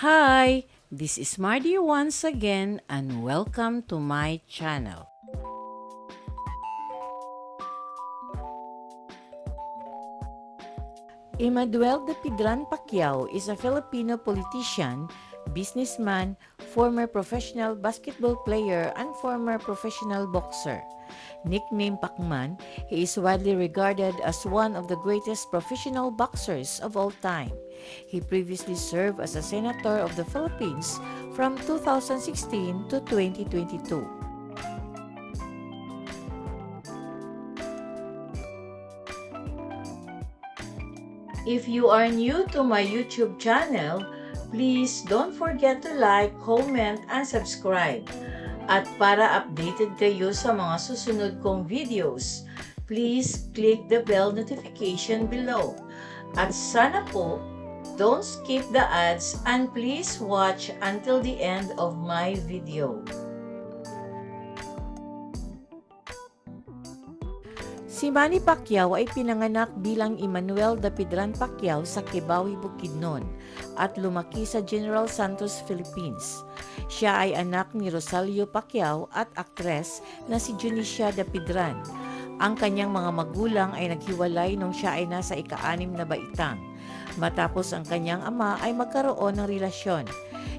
Hi, this is Mardy once again and welcome to my channel. Emanuel de Pidran Pacquiao is a Filipino politician, businessman, former professional basketball player, and former professional boxer. Nicknamed Pacman, he is widely regarded as one of the greatest professional boxers of all time. He previously served as a senator of the Philippines from 2016 to 2022. If you are new to my YouTube channel, please don't forget to like, comment, and subscribe. At para updated kayo sa mga susunod kong videos, please click the bell notification below. At sana po, don't skip the ads and please watch until the end of my video. Si Manny Pacquiao ay pinanganak bilang Emmanuel Dapidran Pacquiao sa Kibawi, Bukidnon at lumaki sa General Santos, Philippines. Siya ay anak ni Rosalio Pacquiao at aktres na si Junicia Dapidran. Ang kanyang mga magulang ay naghiwalay nung siya ay nasa ika-anim na baitang. Matapos ang kanyang ama ay magkaroon ng relasyon.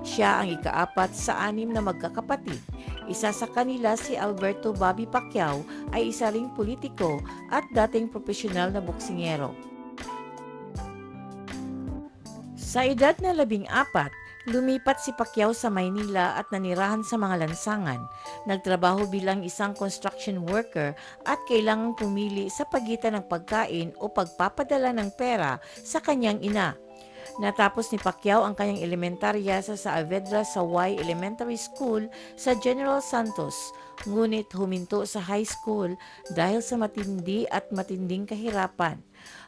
Siya ang ikaapat sa anim na magkakapatid. Isa sa kanila si Alberto Bobby Pacquiao ay isa ring politiko at dating profesional na boksingero. Sa edad na labing apat, lumipat si Pacquiao sa Maynila at nanirahan sa mga lansangan. Nagtrabaho bilang isang construction worker at kailangang pumili sa pagitan ng pagkain o pagpapadala ng pera sa kanyang ina. Natapos ni Pacquiao ang kanyang elementarya sa Saavedra Saway Elementary School sa General Santos, ngunit huminto sa high school dahil sa matindi at matinding kahirapan.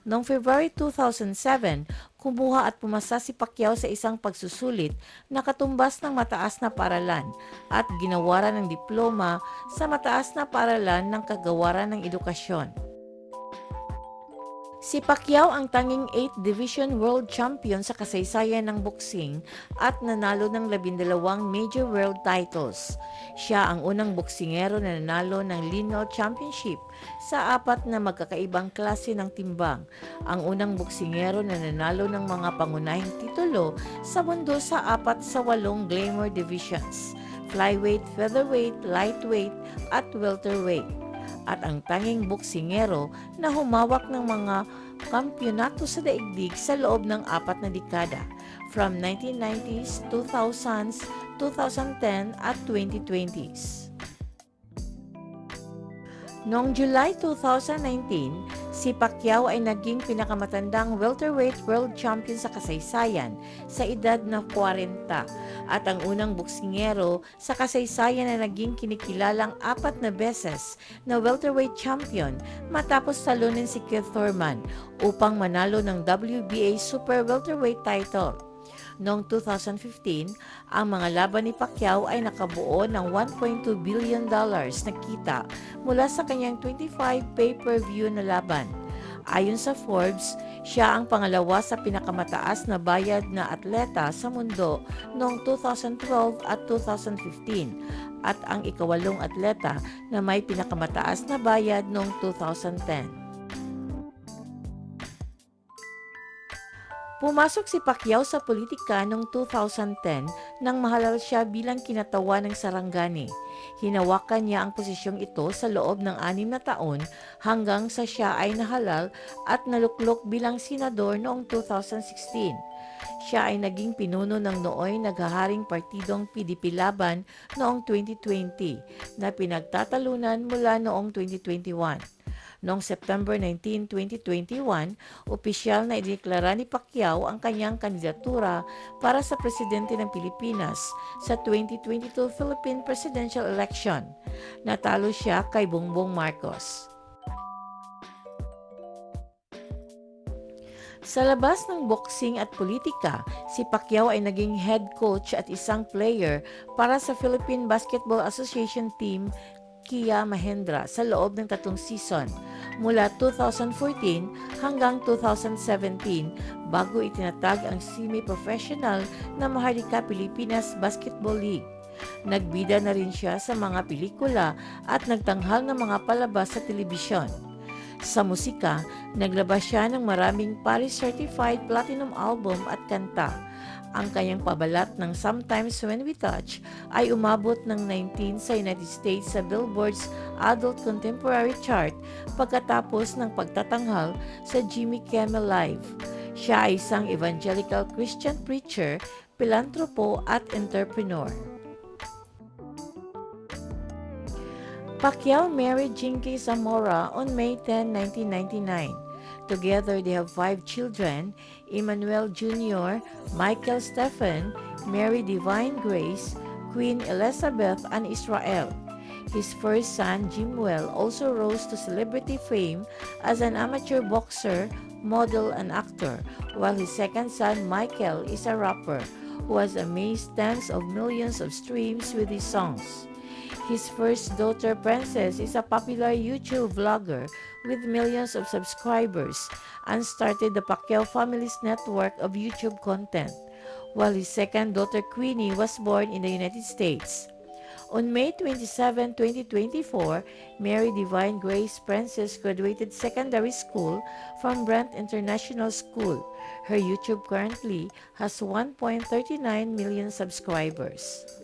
Noong February 2007, kumuha at pumasa si Pacquiao sa isang pagsusulit na katumbas ng mataas na paralan at ginawaran ng diploma sa mataas na paralan ng kagawaran ng edukasyon. Si Pacquiao ang tanging 8th Division World Champion sa kasaysayan ng boxing at nanalo ng labindalawang major world titles. Siya ang unang boksingero na nanalo ng Lineal Championship sa apat na magkakaibang klase ng timbang. Ang unang boksingero na nanalo ng mga pangunahing titulo sa mundo sa apat sa walong Glamour divisions, flyweight, featherweight, lightweight at welterweight at ang tanging boksingero na humawak ng mga kampyonato sa daigdig sa loob ng apat na dekada from 1990s, 2000s, 2010 at 2020s. Noong July 2019, si Pacquiao ay naging pinakamatandang welterweight world champion sa kasaysayan sa edad na 40 at ang unang boksingero sa kasaysayan na naging kinikilalang apat na beses na welterweight champion matapos talunin si Keith Thurman upang manalo ng WBA Super Welterweight title. Noong 2015, ang mga laban ni Pacquiao ay nakabuo ng 1.2 billion dollars na kita mula sa kanyang 25 pay-per-view na laban. Ayon sa Forbes, siya ang pangalawa sa pinakamataas na bayad na atleta sa mundo noong 2012 at 2015 at ang ikawalong atleta na may pinakamataas na bayad noong 2010. Pumasok si Pacquiao sa politika noong 2010 nang mahalal siya bilang kinatawa ng Sarangani. Hinawakan niya ang posisyong ito sa loob ng anim na taon hanggang sa siya ay nahalal at naluklok bilang senador noong 2016. Siya ay naging pinuno ng nooy naghaharing partidong PDP Laban noong 2020 na pinagtatalunan mula noong 2021. Noong September 19, 2021, opisyal na ideklara ni Pacquiao ang kanyang kandidatura para sa presidente ng Pilipinas sa 2022 Philippine Presidential Election. Natalo siya kay Bongbong Marcos. Sa labas ng boxing at politika, si Pacquiao ay naging head coach at isang player para sa Philippine Basketball Association team Kia Mahendra sa loob ng tatlong season. Mula 2014 hanggang 2017 bago itinatag ang semi-professional na Maharlika Pilipinas Basketball League. Nagbida na rin siya sa mga pelikula at nagtanghal ng mga palabas sa telebisyon. Sa musika, naglabas siya ng maraming Paris Certified Platinum album at kanta. Ang kanyang pabalat ng Sometimes When We Touch ay umabot ng 19 sa United States sa Billboard's Adult Contemporary Chart pagkatapos ng pagtatanghal sa Jimmy Kimmel Live. Siya ay isang evangelical Christian preacher, pilantropo at entrepreneur. Pacquiao married Jinky Zamora on May 10, 1999. Together, they have five children, Emmanuel Jr., Michael Stephen, Mary Divine Grace, Queen Elizabeth, and Israel. His first son, Jimwell, also rose to celebrity fame as an amateur boxer, model, and actor, while his second son, Michael, is a rapper who has amazed tens of millions of streams with his songs. His first daughter, Princess, is a popular YouTube vlogger with millions of subscribers and started the Pacquiao family's network of YouTube content, while his second daughter, Queenie, was born in the United States. On May 27, 2024, Mary Divine Grace Princess graduated secondary school from Brent International School. Her YouTube currently has 1.39 million subscribers.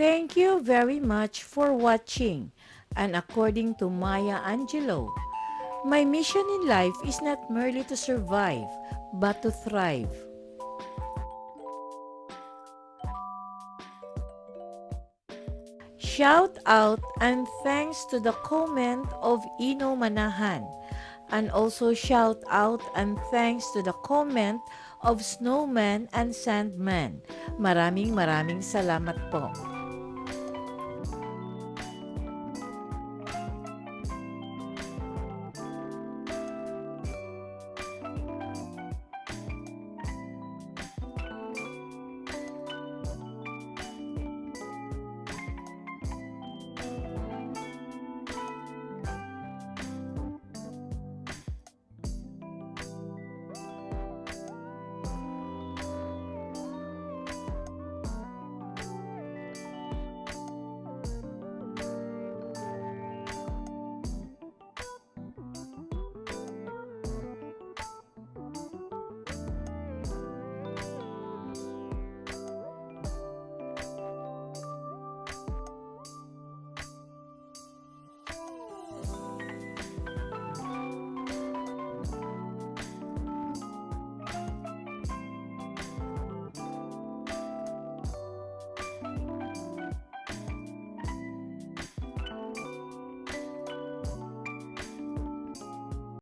Thank you very much for watching. And according to Maya Angelou, my mission in life is not merely to survive, but to thrive. Shout out and thanks to the comment of Ino Manahan. And also shout out and thanks to the comment of Snowman and Sandman. Maraming maraming salamat po.